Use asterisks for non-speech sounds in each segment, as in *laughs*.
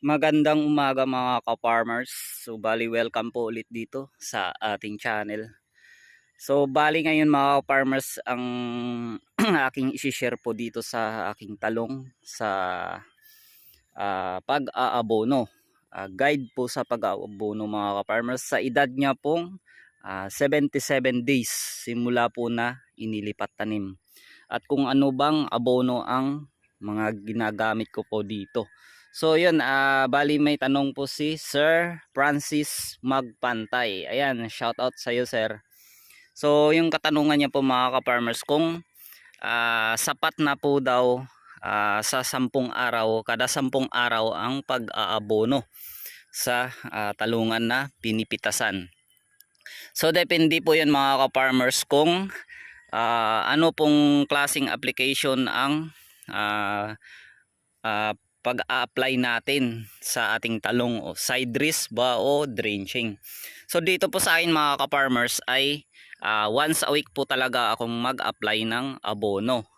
Magandang umaga mga ka-farmers. So bali welcome po ulit dito sa ating channel. So bali ngayon mga ka-farmers ang *clears throat* aking i-share po dito sa aking talong sa ah, pag-aabono. Ah, guide po sa pag-aabono mga ka-farmers sa edad niya pong ah, 77 days simula po na inilipat tanim. At kung ano bang abono ang mga ginagamit ko po dito. So yun, ah bali may tanong po si Sir Francis Magpantay. Ayan, shout out sa iyo sir. So yung katanungan niya po mga ka-farmers kung ah, sapat na po daw ah, sa sampung araw, kada sampung araw ang pag-aabono sa ah, talungan na pinipitasan. So depende po yan mga ka-farmers kung ah, ano pong klasing application ang ah, ah, pag-a-apply natin sa ating talong o side dress ba o drenching. So dito po sa akin mga ka-farmers ay ah, once a week po talaga akong mag-apply ng abono.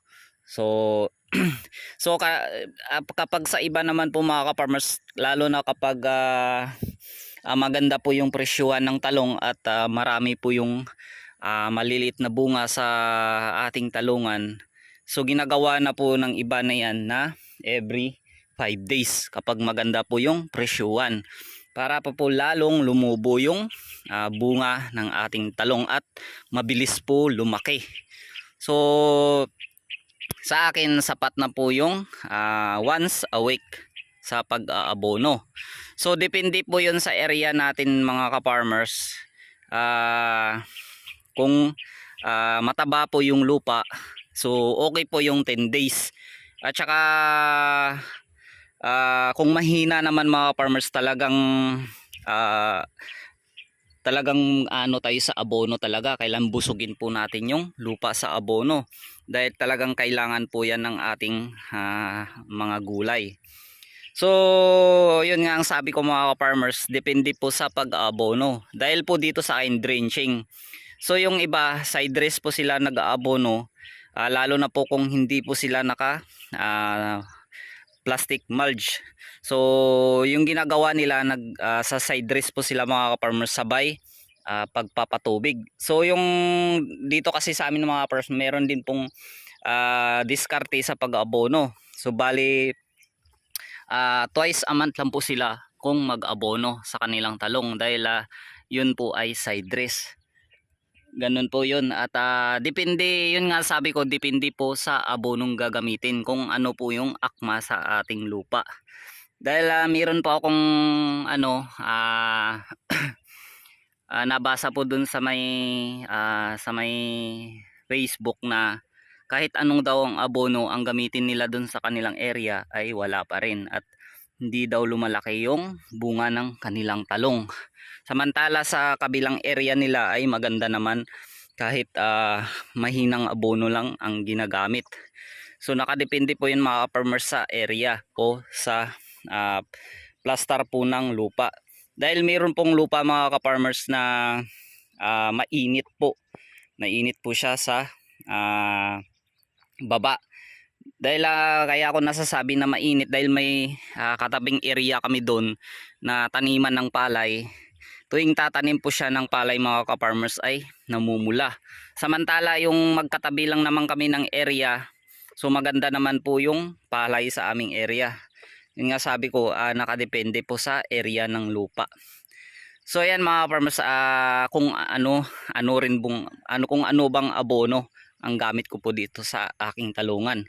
So *clears throat* so ah, kapag sa iba naman po mga ka-farmers lalo na kapag ah, maganda po yung presyuhan ng talong at ah, marami po yung ah, maliliit na bunga sa ating talungan. So ginagawa na po ng iba na yan na every 5 days kapag maganda po yung presyuhan para pa po lalong lumubo yung ah, bunga ng ating talong at mabilis po lumaki. So sa akin sapat na po yung ah, once a week sa pag-aabono. So depende po yun sa area natin mga ka-farmers. Ah, kung ah, mataba po yung lupa, so okay po yung 10 days. At saka ah, kung mahina naman mga farmers talagang ah, talagang ano tayo sa abono talaga kailan busugin po natin yung lupa sa abono. Dahil talagang kailangan po yan ng ating ah, mga gulay. So yun nga ang sabi ko mga farmers depende po sa pag-abono. Dahil po dito sa akin drenching. So yung iba side dress po sila nag-aabono ah, lalo na po kung hindi po sila naka ah, plastic mulch. So, yung ginagawa nila nag ah, sa side dress po sila mga farmers sabay ah, pagpapatubig. So, yung dito kasi sa amin mga farmers meron din pong ah, diskarte sa pag-abono. So, bali ah, twice a month lang po sila kung mag-abono sa kanilang talong dahil ah, yun po ay side dress. Ganun po yun at ah, depende yun nga sabi ko depende po sa abonong gagamitin kung ano po yung akma sa ating lupa. Dahil ah, meron po akong ano ah *coughs* ah, nabasa po dun sa may ah, sa may Facebook na kahit anong daw ang abono ang gamitin nila dun sa kanilang area ay wala pa rin at hindi daw lumalaki yung bunga ng kanilang talong. Samantala sa kabilang area nila ay maganda naman kahit ah, mahinang abono lang ang ginagamit. So nakadepende po yun mga farmers sa area o sa ah, plaster po ng lupa. Dahil mayroon pong lupa mga ka-farmers na ah, mainit po. Mainit po siya sa ah, baba. Dahil ah, kaya ako nasasabi na mainit dahil may ah, katabing area kami doon na taniman ng palay tuwing tatanim po siya ng palay mga ka-farmers ay namumula. Samantala yung magkatabi lang naman kami ng area, so maganda naman po yung palay sa aming area. Yun nga sabi ko, ah, nakadepende po sa area ng lupa. So ayan mga farmers, ah, kung ano, ano rin bung, ano kung ano bang abono ang gamit ko po dito sa aking talungan.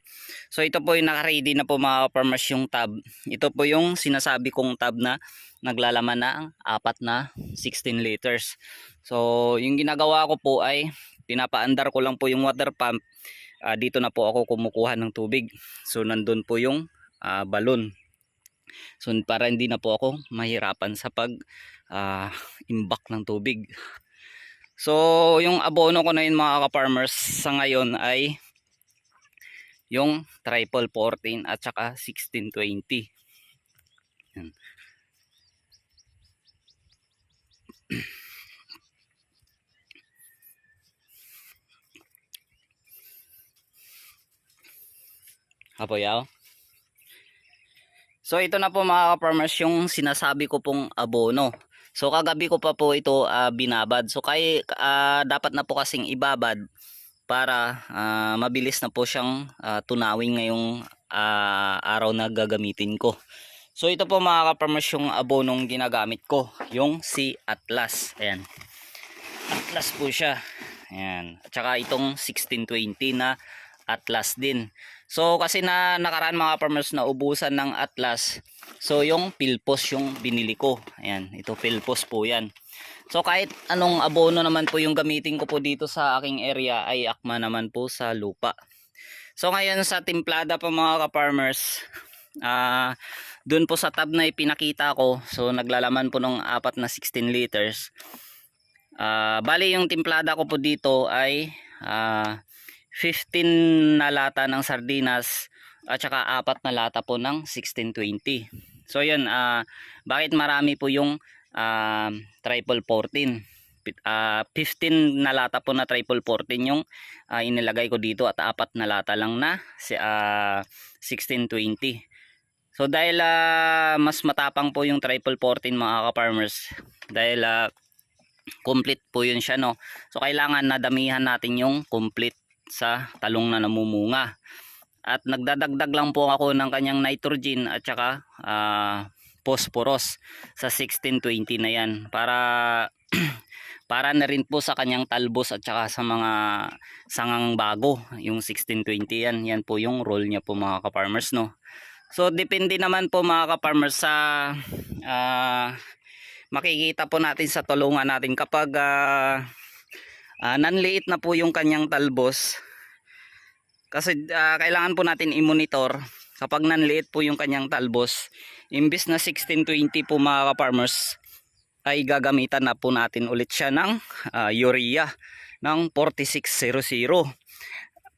So ito po yung naka-ready na po mga farmers yung tab. Ito po yung sinasabi kong tab na naglalaman na ang apat na 16 liters. So, yung ginagawa ko po ay pinapaandar ko lang po yung water pump. Ah, dito na po ako kumukuha ng tubig. So, nandun po yung ah, balon. So, para hindi na po ako mahirapan sa pag ah, imbak ng tubig. So, yung abono ko na yun mga ka-farmers sa ngayon ay yung triple 14 at saka 1620. Yan. *clears throat* Apo yaw. So ito na po mga ka-farmers yung sinasabi ko pong abono. So kagabi ko pa po ito ah, binabad. So kay ah, dapat na po kasing ibabad para ah, mabilis na po siyang ah, tunawin ngayong ah, araw na gagamitin ko. So ito po mga ka-farmers yung abonong ginagamit ko, yung si Atlas. Ayan. Atlas po siya. Ayan. At saka itong 1620 na Atlas din. So kasi na nakaraan mga farmers na ubusan ng Atlas. So yung Pilpos yung binili ko. Ayan, ito Pilpos po 'yan. So kahit anong abono naman po yung gamitin ko po dito sa aking area ay akma naman po sa lupa. So ngayon sa timplada po mga ka-farmers, ah doon po sa tab na ipinakita ko, so naglalaman po ng apat na 16 liters. Ah, bali yung timplada ko po dito ay ah 15 na lata ng sardinas at saka apat na lata po ng 1620. So yun, ah bakit marami po yung ah, triple 14? Pi- ah, 15 na lata po na triple 14 yung ah, inilagay ko dito at apat na lata lang na si ah, 1620. So dahil ah, mas matapang po yung triple 14 mga ka-farmers dahil ah, complete po yun siya no. So kailangan nadamihan natin yung complete sa talong na namumunga. At nagdadagdag lang po ako ng kanyang nitrogen at saka ah, phosphorus sa 1620 na yan. Para *clears throat* para na rin po sa kanyang talbos at saka sa mga sangang bago yung 1620 yan. Yan po yung role niya po mga ka-farmers no? So depende naman po mga ka-farmers sa ah, makikita po natin sa tulungan natin kapag ah, ah, nanliit na po yung kanyang talbos. Kasi ah, kailangan po natin i-monitor kapag nanliit po yung kanyang talbos. Imbis na 1620 po mga ka-farmers ay gagamitan na po natin ulit siya ng ah, urea ng 4600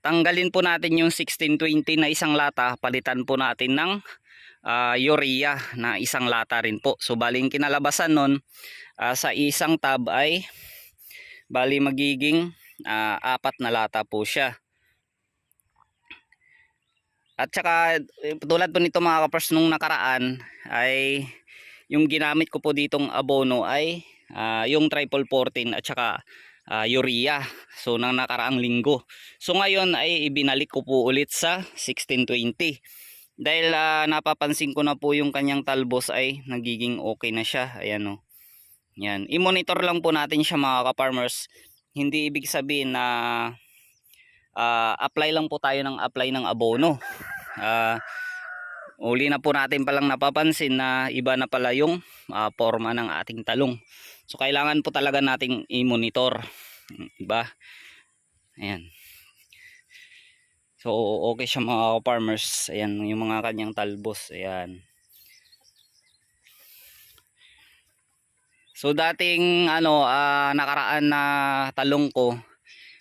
tanggalin po natin yung 1620 na isang lata palitan po natin ng ah, urea na isang lata rin po. So baling kinalabasan nun ah, sa isang tab ay bali magiging ah, apat na lata po siya. At saka eh, tulad po nito mga kapers nung nakaraan ay yung ginamit ko po ditong abono ay ah, yung triple 14 at saka ah, urea. So nang nakaraang linggo. So ngayon ay ibinalik ko po ulit sa 1620 dahil ah, napapansin ko na po yung kanyang talbos ay nagiging okay na siya. Ayan o yan i-monitor lang po natin siya mga ka-farmers hindi ibig sabihin na ah, apply lang po tayo ng apply ng abono Ah, uli na po natin palang napapansin na iba na pala yung ah, forma ng ating talong. So kailangan po talaga nating i-monitor. Diba? Ayan. So okay siya mga farmers. Ayan yung mga kanyang talbos. Ayan. So dating ano ah, nakaraan na talong ko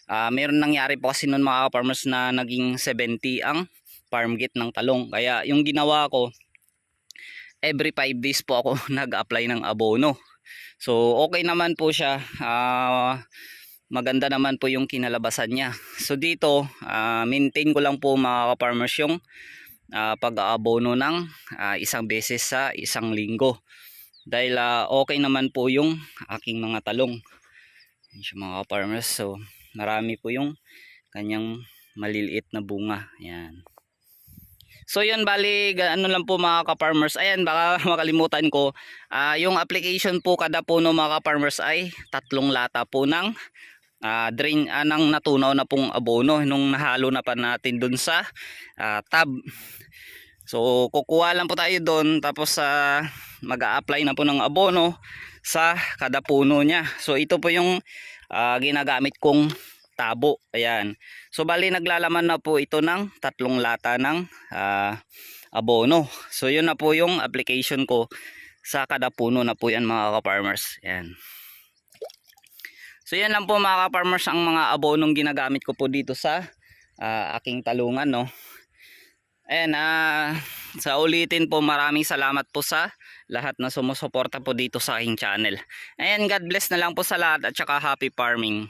ah meron nangyari po kasi noon mga farmers na naging 70 ang farm gate ng talong. Kaya yung ginawa ko, every 5 days po ako *laughs* nag-apply ng abono. So okay naman po siya. Ah, maganda naman po yung kinalabasan niya. So dito, ah, maintain ko lang po mga farmers yung ah, pag-aabono ng ah, isang beses sa isang linggo. Dahil ah, okay naman po yung aking mga talong. Yan siya mga farmers. So marami po yung kanyang maliliit na bunga. Yan. So yun bali ano lang po mga ka-farmers. Ayan baka *laughs* makalimutan ko. Ah, yung application po kada puno mga ka-farmers ay tatlong lata po ng ah, drain ah, ng natunaw na pong abono nung nahalo na pa natin dun sa ah, tab. So kukuha lang po tayo doon tapos sa mag-a-apply na po ng abono sa kada puno niya. So ito po yung ah, ginagamit kong tabo. Ayan. So bali naglalaman na po ito ng tatlong lata ng ah, abono. So yun na po yung application ko sa kada puno na po yan mga ka-farmers. Ayan. So yan lang po mga ka-farmers ang mga abonong ginagamit ko po dito sa ah, aking talungan no. Ayan, ah, sa ulitin po maraming salamat po sa lahat na sumusuporta po dito sa aking channel. Ayan, God bless na lang po sa lahat at saka happy farming.